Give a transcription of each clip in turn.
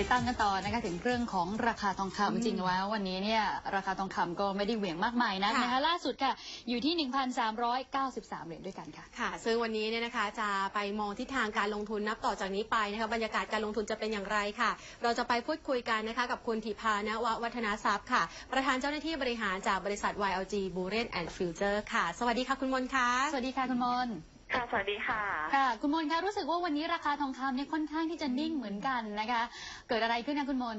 ติดตามกันต่อนะคะถึงเรื่องของราคาทองอืมคำจริงๆแล้ววันนี้เนี่ยราคาทองคำก็ไม่ได้เหวี่ยงมากมายนะค่ะนะคะล่าสุดค่ะอยู่ที่ 1,393 เหรียญด้วยกันค่ะค่ะ ซึ่งวันนี้เนี่ยนะคะจะไปมองทิศทางการลงทุนนับต่อจากนี้ไปนะคะบรรยากาศการลงทุนจะเป็นอย่างไรค่ะ เราจะไปพูดคุยกันนะคะกับคุณธิพานววัฒนาทรัพย์ค่ะ ประธานเจ้าหน้าที่บริหารจากบริษัท YLG b u r e n and Future ค่ะ สวัสดีค่ะคุณมนค่ะสวัสดีค่ะคุณมน ค่ะ สวัสดีค่ะ ค่ะ คุณมนคะรู้สึกว่าวันนี้ราคาทองคำเนี่ยค่อนข้างที่จะนิ่งเหมือนกันนะคะ เกิดอะไรขึ้นนะคุณมน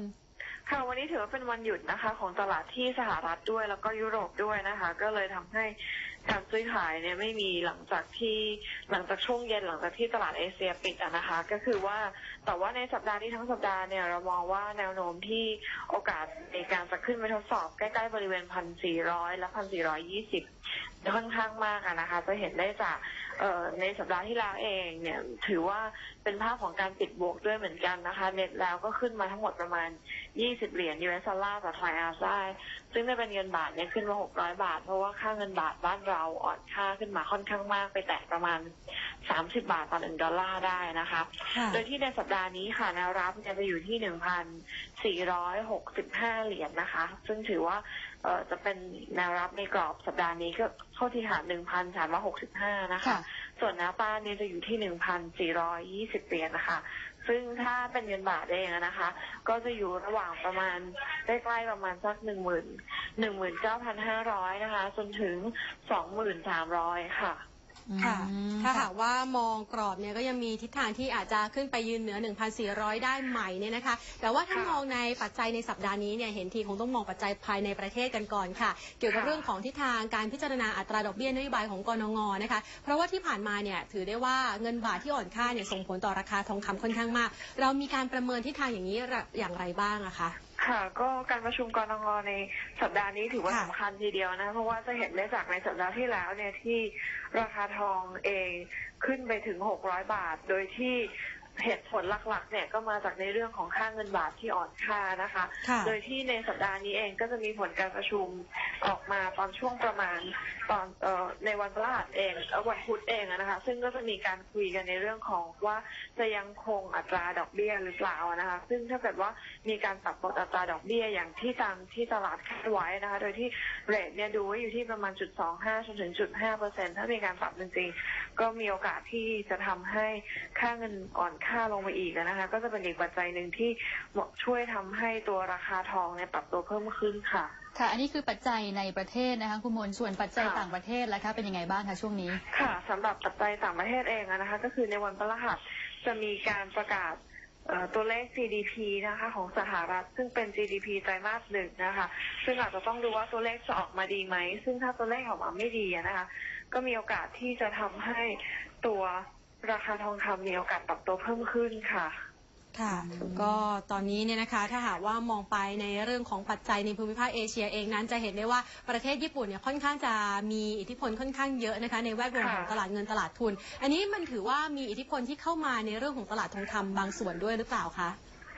ค่ะ วันนี้ถือว่าเป็นวันหยุดนะคะ ของตลาดที่สหรัฐด้วยแล้วก็ยุโรปด้วยนะคะ ก็เลยทำให้การซื้อขายเนี่ยไม่มีหลังจากที่หลังจากช่วงเย็นหลังจากที่ตลาดเอเชียปิดอะนะคะ ก็คือว่าแต่ว่าในสัปดาห์นี้ทั้งสัปดาห์เนี่ยเรามองว่าแนวโน้มที่โอกาสในการจะขึ้นไปทดสอบใกล้ๆบริเวณพันสี่ร้อยและพันสี่ร้อยยี่สิบ ค่อนข้างมากอะนะคะ จะเห็นได้จากเอ่อในสัปดาห์ที่แล้วเองเนี่ยถือว่าเป็นภาพของการปิดบวกด้วยเหมือนกันนะคะเน็ตแล้วก็ขึ้นมาทั้งหมดประมาณ 20 เหรียญ US ดอลลาร์ต่อไทยอาซ่าซึ่งถ้าเป็นเงินบาทเนี่ยขึ้นมา 600 บาท เพราะว่าค่าเงินบาทบ้านเราอ่อนค่าขึ้นมาค่อนข้างมากไปแตะประมาณ 30 บาทต่อหนึ่งดอลลาร์ได้นะคะค่ะโดยที่ในสัปดาห์นี้ค่ะแนวรับเนี่ยจะอยู่ที่ 1,465 เหรียญนะคะ ซึ่งถือว่า เอ่อจะเป็นแนวรับในกรอบสัปดาห์นี้ก็เข้าที่หา1,365นะคะ ค่ะ ส่วนแนวต้านเนี่ยจะอยู่ที่1,420เหรียญนะคะ ซึ่งถ้าเป็นเงินบาทเองอะนะคะ ก็จะอยู่ระหว่างประมาณใกล้ๆประมาณสักหนึ่งหมื่นหนึ่งหมื่นเก้าพันห้าร้อยนะคะ จนถึงสองหมื่นสามร้อยค่ะ ค่ะอืมถ้าค่ะหากว่ามองกรอบเนี่ยก็ยังมีทิศทางที่อาจจะขึ้นไปยืนเหนือ 1,400 ได้ใหม่เนี่ยนะคะ แต่ว่าถ้าค่ะมองในปัจจัยในสัปดาห์นี้เนี่ยเห็นทีคงต้องมองปัจจัยภายในประเทศกันก่อนค่ะ เกี่ยวกับค่ะเรื่องของทิศทางการพิจารณาอัตราดอกเบี้ยนโยบายของกรงงนะคะ เพราะว่าที่ผ่านมาเนี่ยถือได้ว่าเงินบาทที่อ่อนค่าเนี่ยส่งผลต่อราคาทองคำค่อนข้างมาก เรามีการประเมินทิศทางอย่างนี้อย่างไรบ้างอะคะ ค่ะก็การประชุมกรงงในสัปดาห์นี้ถือว่าค่ะสำคัญทีเดียวนะ เพราะว่าจะเห็นได้จากในสัปดาห์ที่แล้วเนี่ยที่ราคาทองเองขึ้นไปถึง 600 บาท โดยที่ เหตุผลหลักๆ เนี่ยก็มาจากในเรื่องของค่าเงินบาทที่อ่อนค่านะคะค่ะโดยที่ในสัปดาห์นี้เองก็จะมีผลการประชุมออกมาตอนช่วงประมาณตอนเอ่อในวันพฤหัสเองเอ่อวันพุธเองอะนะคะ ซึ่งก็จะมีการคุยกันในเรื่องของว่าจะยังคงอัตราดอกเบี้ยหรือเปล่านะคะ ซึ่งถ้าเกิดว่ามีการปรับลดอัตราดอกเบี้ยอย่างที่ตามที่ตลาดคาดไว้นะคะ โดยที่เรทเนี่ยดูไว้อยู่ที่ประมาณจุดสองห้าจนถึงจุดห้าเปอร์เซ็นถ้ามีการปรับจริงๆก็มีโอกาสที่จะทำให้ค่าเงินอ่อนค่าลงไปอีกนะคะ ก็จะเป็นอีกปัจจัยหนึ่งที่ช่วยทำให้ตัวราคาทองเนี่ยปรับตัวเพิ่มขึ้นค่ะ ค่ะ อันนี้คือปัจจัยในประเทศนะคะคุณมนส่วนปัจจัยค่ะต่างประเทศล่ะคะเป็นยังไงบ้างคะช่วงนี้ค่ะสำหรับปัจจัยต่างประเทศเองอะนะคะ ก็คือในวันพฤหัสจะมีการประกาศเอ่อตัวเลข GDP นะคะของสหรัฐซึ่งเป็น GDP ไตรมาสหนึ่งนะคะ ซึ่งอาจจะต้องดูว่าตัวเลขจะออกมาดีไหม ซึ่งถ้าตัวเลขออกมาไม่ดีอะนะคะ ก็มีโอกาสที่จะทำให้ตัว ราคาทองคำมีโอกาสปรับตัวเพิ่มขึ้นค่ะ ค่ะ ก็ตอนนี้เนี่ยนะคะ ถ้าหากว่ามองไปในเรื่องของปัจจัยในภูมิภาคเอเชียเองนั้นจะเห็นได้ว่าประเทศญี่ปุ่นเนี่ยค่อนข้างจะมีอิทธิพลค่อนข้างเยอะนะคะ ในแวดวงค่ะของตลาดเงินตลาดทุน อันนี้มันถือว่ามีอิทธิพลที่เข้ามาในเรื่องของตลาดทองคำบางส่วนด้วยหรือเปล่าคะ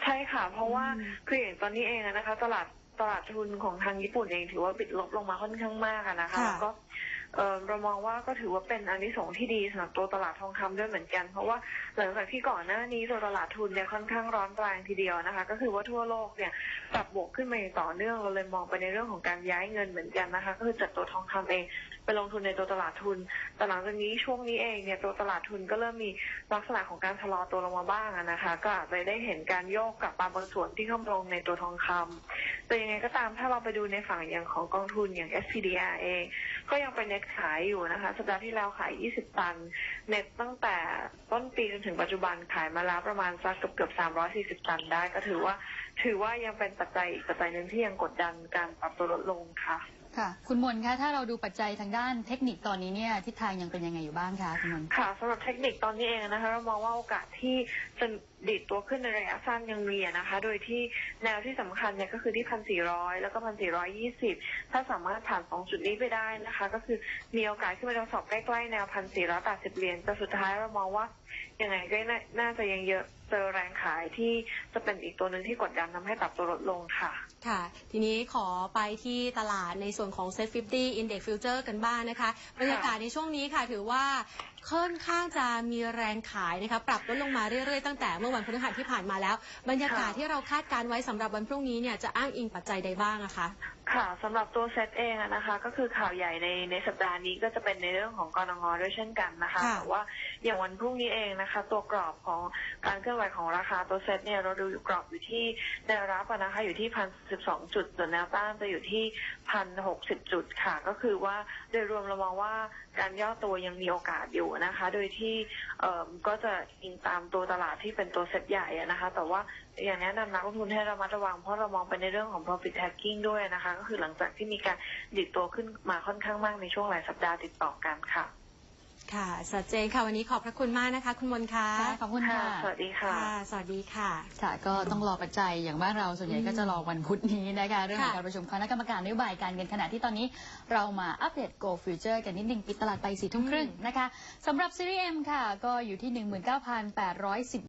ใช่ค่ะ เพราะว่าอืมคืออย่างตอนนี้เองอะนะคะ ตลาดตลาดทุนของทางญี่ปุ่นเองถือว่าปิดลบลงมาค่อนข้างมากอะนะคะค่ะแล้วก็ เรามองว่าก็ถือว่าเป็นอันที่สงที่ดีสำหรับตัวตลาดทองคำด้วยเหมือนกัน เพราะว่าหลังจากที่ก่อนหน้านี้ตัวตลาดทุนเนี่ยค่อนข้างร้อนแรงทีเดียวนะคะ ก็คือว่าทั่วโลกเนี่ยปรับบวกขึ้นมาอย่างต่อเนื่องเราเลยมองไปในเรื่องของการย้ายเงินเหมือนกันนะคะ ก็คือจัดตัวทองคำเองไปลงทุนในตัวตลาดทุนแต่หลังจากนี้ช่วงนี้เองเนี่ยตัวตลาดทุนก็เริ่มมีลักษณะของการชะลอตัวลงมาบ้างนะคะ ก็อาจจะได้เห็นการโยกกลับมาบางส่วนที่เข้ามาลงในตัวทองคำแต่ยังไงก็ตามถ้าเราไปดูในฝั่งอย่างของกองทุนอย่าง SPDR เองก็ยังเป็นเน็ตขายอยู่นะคะสัปดาห์ที่แล้วขาย 20 ตัน เน็ตตั้งแต่ต้นปีจนถึงปัจจุบันขายมาแล้วประมาณสักเกือบเกือบ340 ตันได้ ก็ถือว่า ถือว่ายังเป็นปัจจัยอีกปัจจัยหนึ่งที่ยังกดดันการปรับตัวลดลงค่ะ ค่ะ คุณมนคะถ้าเราดูปัจจัยทางด้านเทคนิคตอนนี้เนี่ยทิศทางยังเป็นยังไงอยู่บ้างคะคุณมนค่ะสำหรับเทคนิคตอนนี้เองนะคะ เรามองว่าโอกาสที่จะดีดตัวขึ้นในระยะสั้นยังมีอะนะคะ โดยที่แนวที่สำคัญเนี่ยก็คือที่พันสี่ร้อยแล้วก็พันสี่ร้อยยี่สิบถ้าสามารถผ่านสองจุดนี้ไปได้นะคะ ก็คือมีโอกาสขึ้นไปทดสอบใกล้ๆแนวพันสี่ร้อยแปดสิบเหรียญแต่สุดท้ายเรามองว่ายังไงก็น่าน่าจะยังเยอะเจอแรงขายที่จะเป็นอีกตัวหนึ่งที่กดดันทำให้ปรับตัวลดลงค่ะ ค่ะ ทีนี้ขอไปที่ตลาดในส่วนของ Set 50 Index Future กันบ้างนะคะ บรรยากาศในช่วงนี้ค่ะ ถือว่าค่อนข้างจะมีแรงขายนะคะ ปรับลดลงมาเรื่อยๆ ตั้งแต่เมื่อวันพฤหัสที่ผ่านมาแล้ว บรรยากาศที่เราคาดการไว้สำหรับวันพรุ่งนี้เนี่ยจะอ้างอิงปัจจัยใดบ้างอะคะ ค่ะสำหรับตัวเซตเองอะนะคะ ก็คือข่าวใหญ่ในในสัปดาห์นี้ก็จะเป็นในเรื่องของกรงด้วยเช่นกันนะคะค่ะ แต่ว่าอย่างวันพรุ่งนี้เองนะคะ ตัวกรอบของการเคลื่อนไหวของราคาตัวเซตเนี่ยเราดูอยู่กรอบอยู่ที่แนวรับอะนะคะอยู่ที่พันสิบสองจุดส่วนแนวต้านจะอยู่ที่พันหกสิบจุดค่ะ ก็คือว่าโดยรวมเรามองว่าการย่อตัวยังมีโอกาสอยู่นะคะ โดยที่เอ่อก็จะอิงตามตัวตลาดที่เป็นตัวเซตใหญ่อะนะคะ แต่ว่า อย่างแนะนำนักลงทุนให้ระมัดระวังเพราะเรามองไปในเรื่องของ profit taking ด้วยนะคะ ก็คือหลังจากที่มีการดิดตัวขึ้นมาค่อนข้างมากในช่วงหลายสัปดาห์ติดต่อกันค่ะ ค่ะชัดเจนค่ะวันนี้ขอบพระคุณมากนะคะ คุณมนต์ค่ะค่ะขอบคุณค่ะ สวัสดีค่ะค่ะ สวัสดีค่ะ ค่ะ ก็ต้องรอปัจจัยอย่างบ้านเราส่วนใหญ่ก็จะรอวันพุธนี้นะคะเรื่องของค่ะการประชุมคณะกรรมการนโยบายการเงินขณะที่ตอนนี้เรามาอัปเดต Go Future กันนิดนึงปิดตลาดไปสี่ทุ่มครึ่งนะคะสำหรับซีรีส์ M ค่ะ ก็อยู่ที่ 19,810